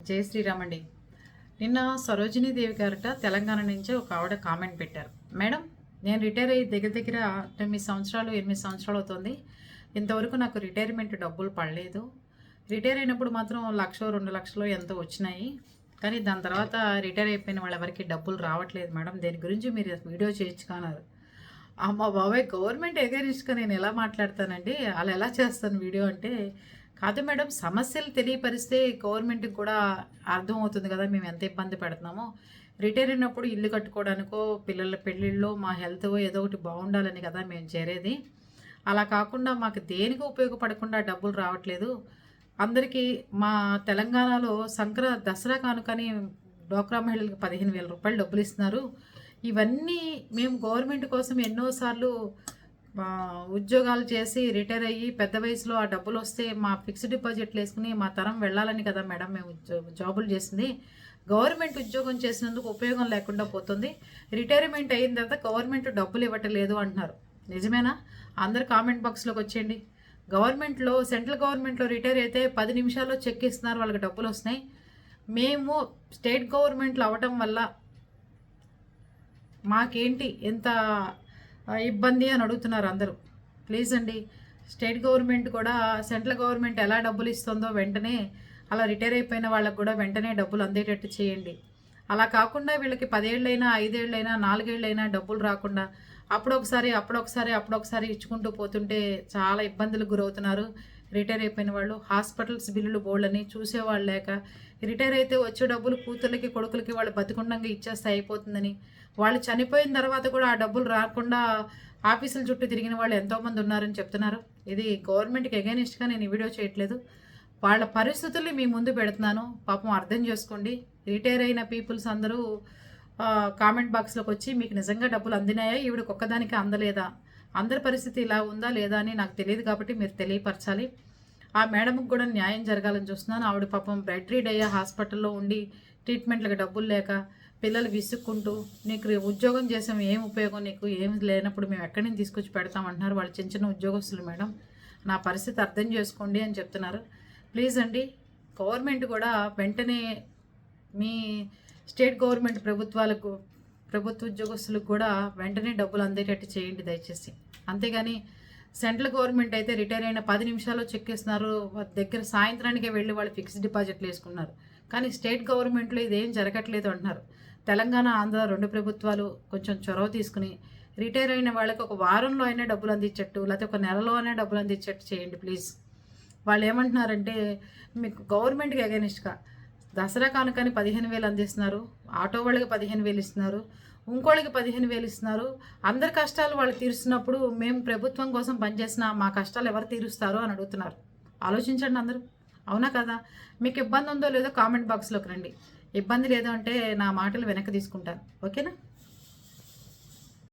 జై శ్రీరామ్ అండి నిన్న సరోజినీ దేవి గారట తెలంగాణ నుంచి ఒక ఆవిడ కామెంట్ పెట్టారు. మేడం నేను రిటైర్ అయ్యి దగ్గర దగ్గర తొమ్మిది సంవత్సరాలు ఎనిమిది సంవత్సరాలు అవుతుంది. ఇంతవరకు నాకు రిటైర్మెంట్ డబ్బులు పడలేదు. రిటైర్ అయినప్పుడు మాత్రం లక్ష రెండు లక్షలు ఎంతో వచ్చినాయి. కానీ దాని తర్వాత రిటైర్ అయిపోయిన వాళ్ళెవరికి డబ్బులు రావట్లేదు మేడం. దీని గురించి మీరు వీడియో చేయించుకున్నారు. అమ్మ బాబాయ్ గవర్నమెంట్ ఎగరించుకొని నేను ఎలా మాట్లాడతానండి? అలా ఎలా చేస్తాను వీడియో అంటే కాదు మేడం సమస్యలు తెలియపరిస్తే గవర్నమెంట్కి కూడా అర్థం అవుతుంది కదా మేము ఎంత ఇబ్బంది పెడుతున్నామో. రిటైర్ అయినప్పుడు ఇల్లు కట్టుకోవడానికో పిల్లల పెళ్ళిళ్ళో మా హెల్త్ ఏదో ఒకటి బాగుండాలని కదా మేము చేరేది. అలా కాకుండా మాకు దేనికి ఉపయోగపడకుండా డబ్బులు రావట్లేదు. అందరికీ మా తెలంగాణలో సంక్ర దసరా కానుకని డోక్రా మహిళలకు పదిహేను వేల రూపాయలు డబ్బులు ఇస్తున్నారు. ఇవన్నీ మేము గవర్నమెంట్ కోసం ఎన్నోసార్లు ఉద్యోగాలు చేసి రిటైర్ అయ్యి పెద్ద వయసులో ఆ డబ్బులు వస్తే మా ఫిక్స్డ్ డిపాజిట్లు వేసుకుని మా తరం వెళ్ళాలని కదా మేడం మేము జాబులు చేసింది. గవర్నమెంట్ ఉద్యోగం చేసినందుకు ఉపయోగం లేకుండా పోతుంది. రిటైర్మెంట్ అయిన తర్వాత గవర్నమెంట్ డబ్బులు ఇవ్వట్లేదు అంటున్నారు. నిజమేనా? అందరు కామెంట్ బాక్స్లోకి వచ్చేయండి. గవర్నమెంట్లో సెంట్రల్ గవర్నమెంట్లో రిటైర్ అయితే పది నిమిషాల్లో చెక్ ఇస్తున్నారు వాళ్ళకి డబ్బులు వస్తున్నాయి. మేము స్టేట్ గవర్నమెంట్లు అవ్వటం వల్ల మాకేంటి ఎంత ఇబ్బంది అని అడుగుతున్నారు అందరూ. ప్లీజ్ అండి స్టేట్ గవర్నమెంట్ కూడా సెంట్రల్ గవర్నమెంట్ ఎలా డబ్బులు ఇస్తుందో వెంటనే అలా రిటైర్ అయిపోయిన వాళ్ళకు కూడా వెంటనే డబ్బులు అందేటట్టు చేయండి. అలా కాకుండా వీళ్ళకి పదేళ్ళైనా ఐదేళ్ళైనా నాలుగేళ్ళైనా డబ్బులు రాకుండా అప్పుడొకసారి అప్పుడొకసారి అప్పుడొకసారి ఇచ్చుకుంటూ పోతుంటే చాలా ఇబ్బందులకు గురవుతున్నారు. రిటైర్ అయిపోయిన వాళ్ళు హాస్పిటల్స్ బిల్లులు బోళ్ళని చూసేవాళ్ళు లేక రిటైర్ అయితే వచ్చే డబ్బులు కూతుర్లకి కొడుకులకి వాళ్ళు బతికుండంగా ఇచ్చేస్తే అయిపోతుందని. వాళ్ళు చనిపోయిన తర్వాత కూడా ఆ డబ్బులు రాకుండా ఆఫీసుల చుట్టూ తిరిగిన వాళ్ళు ఎంతోమంది ఉన్నారని చెప్తున్నారు. ఇది గవర్నమెంట్కి ఎగైనిస్ట్గా నేను ఈ వీడియో చేయట్లేదు. వాళ్ళ పరిస్థితుల్ని మీ ముందు పెడుతున్నాను. పాపం అర్థం చేసుకోండి. రిటైర్ అయిన పీపుల్స్ అందరూ కామెంట్ బాక్స్లోకి వచ్చి మీకు నిజంగా డబ్బులు అందినాయా? ఈవిడకి ఒక్కదానికి అందలేదా? అందరి పరిస్థితి ఇలా ఉందా లేదా అని నాకు తెలియదు కాబట్టి మీరు తెలియపరచాలి. ఆ మేడంకి కూడా న్యాయం జరగాలని చూస్తున్నాను. ఆవిడ పాపం బెడ్ రీడ్ అయ్యే హాస్పిటల్లో ఉండి ట్రీట్మెంట్లకు డబ్బులు లేక పిల్లలు విసుక్కుంటూ నీకు ఉద్యోగం చేసాం ఏం ఉపయోగం నీకు? ఏం లేనప్పుడు మేము ఎక్కడి నుంచి తీసుకొచ్చి పెడతాం అంటున్నారు. వాళ్ళు చిన్న చిన్న ఉద్యోగస్తులు మేడం. నా పరిస్థితి అర్థం చేసుకోండి అని చెప్తున్నారు. ప్లీజ్ అండి గవర్నమెంట్ కూడా వెంటనే మీ స్టేట్ గవర్నమెంట్ ప్రభుత్వాలకు ప్రభుత్వ ఉద్యోగస్తులకు కూడా వెంటనే డబ్బులు అందేటట్టు చేయండి దయచేసి. అంతేగాని సెంట్రల్ గవర్నమెంట్ అయితే రిటైర్ అయిన పది నిమిషాల్లో చెక్ చేస్తున్నారు. దగ్గర సాయంత్రానికే వెళ్ళి వాళ్ళు ఫిక్స్డ్ డిపాజిట్లు వేసుకున్నారు. కానీ స్టేట్ గవర్నమెంట్లో ఇదేం జరగట్లేదు అంటున్నారు. తెలంగాణ ఆంధ్ర రెండు ప్రభుత్వాలు కొంచెం చొరవ తీసుకుని రిటైర్ అయిన వాళ్ళకి ఒక వారంలో అయినా డబ్బులు అందించట్టు లేకపోతే ఒక నెలలో అయినా డబ్బులు అందించట్టు చేయండి ప్లీజ్. వాళ్ళు ఏమంటున్నారంటే మీకు గవర్నమెంట్కి అగెనిస్ట్గా దసరా కానుకని పదిహేను వేలు అందిస్తున్నారు. ఆటో వాళ్ళకి పదిహేను వేలు ఇస్తున్నారు. ఇంకోళ్ళకి పదిహేను వేలు ఇస్తున్నారు. అందరి కష్టాలు వాళ్ళు తీరుస్తున్నప్పుడు మేము ప్రభుత్వం కోసం పనిచేసిన మా కష్టాలు ఎవరు తీరుస్తారు అని అడుగుతున్నారు. ఆలోచించండి అందరూ. అవునా కదా? మీకు ఇబ్బంది ఉందో లేదో కామెంట్ బాక్స్లోకి రండి. ఇబ్బంది లేదు అంటే నా మాటలు వెనక్కి తీసుకుంటాను. ఓకేనా?